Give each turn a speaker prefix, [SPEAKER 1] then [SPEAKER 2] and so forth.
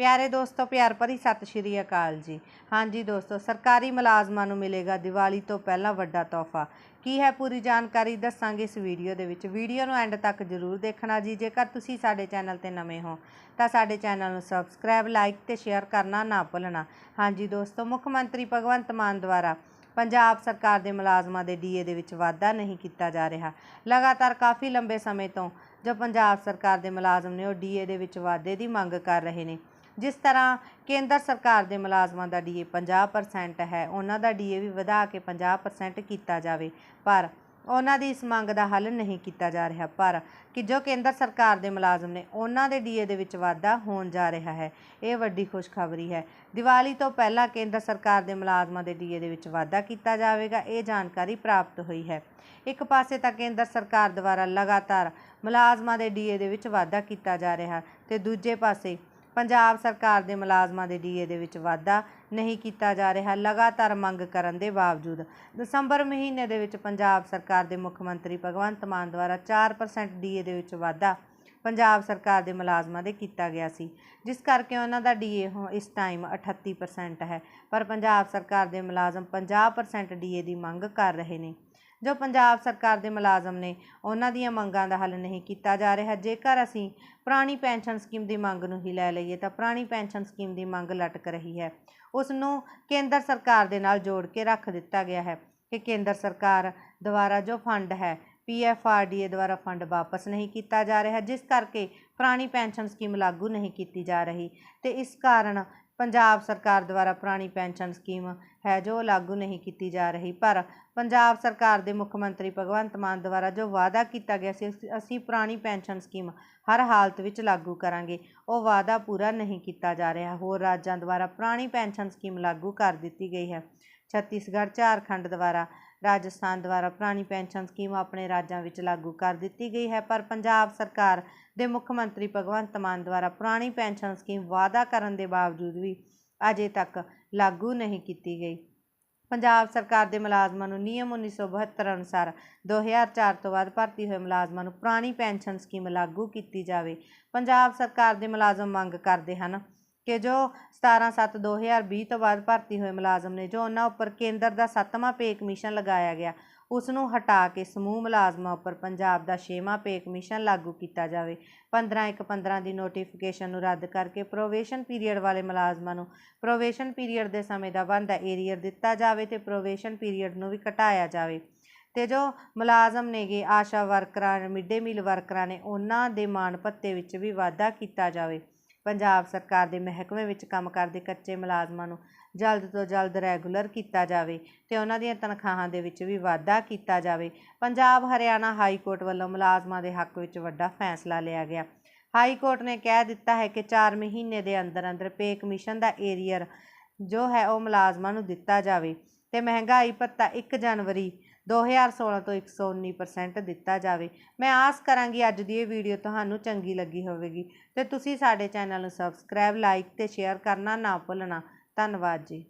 [SPEAKER 1] ਪਿਆਰੇ ਦੋਸਤੋ, ਪਿਆਰ ਭਰੀ ਸਤਿ ਸ਼੍ਰੀ ਅਕਾਲ ਜੀ। ਹਾਂਜੀ ਦੋਸਤੋ, ਸਰਕਾਰੀ ਮੁਲਾਜ਼ਮਾਂ ਨੂੰ ਮਿਲੇਗਾ ਦੀਵਾਲੀ ਤੋਂ ਪਹਿਲਾਂ ਵੱਡਾ ਤੋਹਫਾ। ਕੀ ਹੈ ਪੂਰੀ ਜਾਣਕਾਰੀ ਦੱਸਾਂਗੇ ਇਸ ਵੀਡੀਓ ਦੇ ਵਿੱਚ। ਵੀਡੀਓ ਨੂੰ ਐਂਡ ਤੱਕ ਜ਼ਰੂਰ ਦੇਖਣਾ ਜੀ। ਜੇਕਰ ਤੁਸੀਂ ਸਾਡੇ ਚੈਨਲ ਤੇ ਨਵੇਂ ਹੋ, ਤਾਂ ਸਾਡੇ ਚੈਨਲ ਨੂੰ ਸਬਸਕ੍ਰਾਈਬ, ਲਾਈਕ ਤੇ ਸ਼ੇਅਰ ਕਰਨਾ ਨਾ ਭੁੱਲਣਾ। ਹਾਂਜੀ ਦੋਸਤੋ, ਮੁੱਖ ਮੰਤਰੀ ਭਗਵੰਤ ਮਾਨ ਦੁਆਰਾ ਪੰਜਾਬ ਸਰਕਾਰ ਦੇ ਮੁਲਾਜ਼ਮਾਂ ਦੇ ਡੀਏ ਦੇ ਵਿੱਚ ਵਾਧਾ ਨਹੀਂ ਕੀਤਾ ਜਾ ਰਿਹਾ। ਲਗਾਤਾਰ ਕਾਫੀ ਲੰਬੇ ਸਮੇਂ ਤੋਂ ਜੋ ਪੰਜਾਬ ਸਰਕਾਰ ਦੇ ਮੁਲਾਜ਼ਮ ਨੇ ਉਹ ਡੀਏ ਦੇ ਵਿੱਚ ਵਾਧੇ ਦੀ ਮੰਗ ਕਰ ਰਹੇ ਨੇ। ਜਿਸ ਤਰ੍ਹਾਂ ਕੇਂਦਰ ਸਰਕਾਰ ਦੇ ਮੁਲਾਜ਼ਮਾਂ ਦਾ ਡੀਏ 50% ਹੈ, ਉਹਨਾਂ ਦਾ ਡੀਏ ਵੀ ਵਧਾ ਕੇ 50% ਕੀਤਾ ਜਾਵੇ, ਪਰ ਉਹਨਾਂ ਦੀ ਇਸ ਮੰਗ ਦਾ ਹੱਲ ਨਹੀਂ ਕੀਤਾ ਜਾ ਰਿਹਾ, ਪਰ ਕਿ ਜੋ ਕੇਂਦਰ ਸਰਕਾਰ ਦੇ ਮੁਲਾਜ਼ਮ ਨੇ, ਉਹਨਾਂ ਦੇ ਡੀਏ ਦੇ ਵਿੱਚ ਵਾਧਾ ਹੋਣ ਜਾ ਰਿਹਾ ਹੈ, ਇਹ ਵੱਡੀ ਖੁਸ਼ਖਬਰੀ ਹੈ। ਦੀਵਾਲੀ ਤੋਂ ਪਹਿਲਾਂ ਕੇਂਦਰ ਸਰਕਾਰ ਦੇ ਮੁਲਾਜ਼ਮਾਂ ਦੇ ਡੀਏ ਦੇ ਵਿੱਚ ਵਾਧਾ ਕੀਤਾ ਜਾਵੇਗਾ, ਇਹ ਜਾਣਕਾਰੀ ਪ੍ਰਾਪਤ ਹੋਈ ਹੈ। ਇੱਕ ਪਾਸੇ ਤਾਂ ਕੇਂਦਰ ਸਰਕਾਰ ਦੁਆਰਾ ਲਗਾਤਾਰ ਮੁਲਾਜ਼ਮਾਂ ਦੇ ਡੀਏ ਦੇ ਵਿੱਚ ਵਾਧਾ ਕੀਤਾ ਜਾ ਰਿਹਾ ਤੇ ਦੂਜੇ ਪਾਸੇ ਪੰਜਾਬ ਸਰਕਾਰ ਦੇ ਮੁਲਾਜ਼ਮਾਂ ਦੇ ਡੀਏ ਦੇ ਵਿੱਚ ਵਾਧਾ ਨਹੀਂ ਕੀਤਾ ਜਾ ਰਿਹਾ, ਲਗਾਤਾਰ ਮੰਗ ਕਰਨ ਦੇ ਬਾਵਜੂਦ। ਦਸੰਬਰ ਮਹੀਨੇ ਦੇ ਵਿੱਚ ਪੰਜਾਬ ਸਰਕਾਰ ਦੇ ਮੁੱਖ ਮੰਤਰੀ ਭਗਵੰਤ ਮਾਨ ਦੁਆਰਾ 4% ਡੀਏ ਦੇ ਵਿੱਚ ਵਾਧਾ ਪੰਜਾਬ ਸਰਕਾਰ ਦੇ ਮੁਲਾਜ਼ਮਾਂ ਦੇ ਕੀਤਾ ਗਿਆ ਸੀ, ਜਿਸ ਕਰਕੇ ਉਹਨਾਂ ਦਾ ਡੀਏ ਇਸ ਟਾਈਮ 38% ਹੈ। ਪਰ ਪੰਜਾਬ ਸਰਕਾਰ ਦੇ ਮੁਲਾਜ਼ਮ 50% ਡੀਏ ਦੀ ਮੰਗ ਕਰ ਰਹੇ ਨੇ। ਜੋ ਪੰਜਾਬ ਸਰਕਾਰ ਦੇ ਮੁਲਾਜ਼ਮ ਨੇ, ਉਹਨਾਂ ਦੀਆਂ ਮੰਗਾਂ ਦਾ ਹੱਲ ਨਹੀਂ ਕੀਤਾ ਜਾ ਰਿਹਾ। ਜੇਕਰ ਅਸੀਂ ਪੁਰਾਣੀ ਪੈਨਸ਼ਨ ਸਕੀਮ ਦੀ ਮੰਗ ਨੂੰ ਹੀ ਲੈ ਲਈਏ, ਤਾਂ ਪੁਰਾਣੀ ਪੈਨਸ਼ਨ ਸਕੀਮ ਦੀ ਮੰਗ ਲਟਕ ਰਹੀ ਹੈ। ਉਸ ਨੂੰ ਕੇਂਦਰ ਸਰਕਾਰ ਦੇ ਨਾਲ ਜੋੜ ਕੇ ਰੱਖ ਦਿੱਤਾ ਗਿਆ ਹੈ ਕਿ ਕੇਂਦਰ ਸਰਕਾਰ ਦੁਆਰਾ ਜੋ ਫੰਡ ਹੈ ਪੀਐਫਆਰਡੀਏ ਦੁਆਰਾ ਫੰਡ ਵਾਪਸ ਨਹੀਂ ਕੀਤਾ ਜਾ ਰਿਹਾ, ਜਿਸ ਕਰਕੇ ਪੁਰਾਣੀ ਪੈਨਸ਼ਨ ਸਕੀਮ ਲਾਗੂ ਨਹੀਂ ਕੀਤੀ ਜਾ ਰਹੀ। ਤੇ ਇਸ ਕਾਰਨ ਪੰਜਾਬ ਸਰਕਾਰ ਦੁਆਰਾ ਪੁਰਾਣੀ ਪੈਨਸ਼ਨ ਸਕੀਮ ਹੈ ਜੋ ਲਾਗੂ ਨਹੀਂ ਕੀਤੀ ਜਾ ਰਹੀ, ਪਰ ਪੰਜਾਬ ਸਰਕਾਰ ਦੇ ਮੁੱਖ ਮੰਤਰੀ ਭਗਵੰਤ ਮਾਨ ਦੁਆਰਾ ਜੋ ਵਾਅਦਾ ਕੀਤਾ ਗਿਆ ਸੀ, ਅਸੀਂ- ਪੁਰਾਣੀ ਪੈਨਸ਼ਨ ਸਕੀਮ ਹਰ ਹਾਲਤ ਵਿੱਚ ਲਾਗੂ ਕਰਾਂਗੇ, ਉਹ ਵਾਅਦਾ ਪੂਰਾ ਨਹੀਂ ਕੀਤਾ ਜਾ ਰਿਹਾ। ਹੋਰ ਰਾਜਾਂ ਦੁਆਰਾ ਪੁਰਾਣੀ ਪੈਨਸ਼ਨ ਸਕੀਮ ਲਾਗੂ ਕਰ ਦਿੱਤੀ ਗਈ ਹੈ। ਛੱਤੀਸਗੜ੍ਹ, ਝਾਰਖੰਡ ਦੁਆਰਾ ਰਾਜਸਥਾਨ ਦੁਆਰਾ ਪੁਰਾਣੀ ਪੈਨਸ਼ਨ ਸਕੀਮ ਆਪਣੇ ਰਾਜਾਂ ਵਿੱਚ ਲਾਗੂ ਕਰ ਦਿੱਤੀ ਗਈ ਹੈ, ਪਰ ਪੰਜਾਬ ਸਰਕਾਰ ਦੇ ਮੁੱਖ ਮੰਤਰੀ ਭਗਵੰਤ ਮਾਨ ਦੁਆਰਾ ਪੁਰਾਣੀ ਪੈਨਸ਼ਨ ਸਕੀਮ ਵਾਅਦਾ ਕਰਨ ਦੇ ਬਾਵਜੂਦ ਵੀ ਅਜੇ ਤੱਕ ਲਾਗੂ ਨਹੀਂ ਕੀਤੀ ਗਈ। ਪੰਜਾਬ ਸਰਕਾਰ ਦੇ ਮੁਲਾਜ਼ਮਾਂ ਨੂੰ ਨਿਯਮ 1972 ਅਨੁਸਾਰ 2004 ਤੋਂ ਬਾਅਦ ਭਰਤੀ ਹੋਏ ਮੁਲਾਜ਼ਮਾਂ ਨੂੰ ਪੁਰਾਣੀ ਪੈਨਸ਼ਨ ਸਕੀਮ ਲਾਗੂ ਕੀਤੀ ਜਾਵੇ। ਪੰਜਾਬ ਸਰਕਾਰ ਦੇ ਮੁਲਾਜ਼ਮ ਮੰਗ ਕਰਦੇ ਹਨ ਕਿ ਜੋ 17/7/2020 ਤੋਂ ਬਾਅਦ ਭਰਤੀ ਹੋਏ ਮੁਲਾਜ਼ਮ ਨੇ, ਜੋ ਉਹਨਾਂ ਉੱਪਰ ਕੇਂਦਰ ਦਾ 7ਵਾਂ ਪੇ ਕਮਿਸ਼ਨ ਲਗਾਇਆ ਗਿਆ, ਉਸ ਨੂੰ ਹਟਾ ਕੇ ਸਮੂਹ ਮੁਲਾਜ਼ਮਾਂ ਉੱਪਰ ਪੰਜਾਬ ਦਾ 6ਵਾਂ ਪੇ ਕਮਿਸ਼ਨ ਲਾਗੂ ਕੀਤਾ ਜਾਵੇ। 15/1/15 ਦੀ ਨੋਟੀਫਿਕੇਸ਼ਨ ਨੂੰ ਰੱਦ ਕਰਕੇ ਪ੍ਰੋਵੇਸ਼ਨ ਪੀਰੀਅਡ ਵਾਲੇ ਮੁਲਾਜ਼ਮਾਂ ਨੂੰ ਪ੍ਰੋਵੇਸ਼ਨ ਪੀਰੀਅਡ ਦੇ ਸਮੇਂ ਦਾ ਬੰਦਾ ਏਰੀਅਰ ਦਿੱਤਾ ਜਾਵੇ ਤੇ ਪ੍ਰੋਵੇਸ਼ਨ ਪੀਰੀਅਡ ਨੂੰ ਵੀ ਘਟਾਇਆ ਜਾਵੇ। ਤੇ ਜੋ ਮੁਲਾਜ਼ਮ ਨੇਗੇ, ਆਸ਼ਾ ਵਰਕਰਾਂ ਮਿਡ ਡੇ ਮੀਲ ਵਰਕਰਾਂ ਨੇ, ਉਹਨਾਂ ਦੇ ਮਾਣ ਭੱਤੇ ਵਿੱਚ ਵੀ ਵਾਧਾ ਕੀਤਾ ਜਾਵੇ। ਪੰਜਾਬ ਸਰਕਾਰ ਦੇ ਮਹਿਕਮੇ ਵਿੱਚ ਕੰਮ ਕਰਦੇ ਕੱਚੇ ਮੁਲਾਜ਼ਮਾਂ ਨੂੰ ਜਲਦ ਤੋਂ ਜਲਦ ਰੈਗੂਲਰ ਕੀਤਾ ਜਾਵੇ ਤੇ ਉਹਨਾਂ ਦੀਆਂ ਤਨਖਾਹਾਂ ਦੇ ਵਿੱਚ ਵੀ ਵਾਧਾ ਕੀਤਾ ਜਾਵੇ। ਪੰਜਾਬ ਹਰਿਆਣਾ ਹਾਈ ਕੋਰਟ ਵੱਲੋਂ ਮੁਲਾਜ਼ਮਾਂ ਦੇ ਹੱਕ ਵਿੱਚ ਵੱਡਾ ਫੈਸਲਾ ਲਿਆ ਗਿਆ। ਹਾਈ ਕੋਰਟ ਨੇ ਕਹਿ ਦਿੱਤਾ ਹੈ ਕਿ 4 ਮਹੀਨੇ ਦੇ ਅੰਦਰ ਅੰਦਰ ਪੇ ਕਮਿਸ਼ਨ ਦਾ ਏਰੀਅਰ ਜੋ ਹੈ ਉਹ ਮੁਲਾਜ਼ਮਾਂ ਨੂੰ ਦਿੱਤਾ ਜਾਵੇ ਤੇ ਮਹਿੰਗਾਈ ਭੱਤਾ 1 ਜਨਵਰੀ 2016 ਤੋਂ 119% ਦਿੱਤਾ ਜਾਵੇ। ਮੈਂ ਆਸ ਕਰਾਂਗੀ ਅੱਜ ਦੀ ਇਹ ਵੀਡੀਓ ਤੁਹਾਨੂੰ ਚੰਗੀ ਲੱਗੀ ਹੋਵੇਗੀ। ਤੇ ਤੁਸੀਂ ਸਾਡੇ ਚੈਨਲ ਨੂੰ ਸਬਸਕ੍ਰਾਈਬ ਲਾਈਕ ਤੇ ਸ਼ੇਅਰ ਕਰਨਾ ਨਾ ਭੁੱਲਣਾ। ਧੰਨਵਾਦ ਜੀ।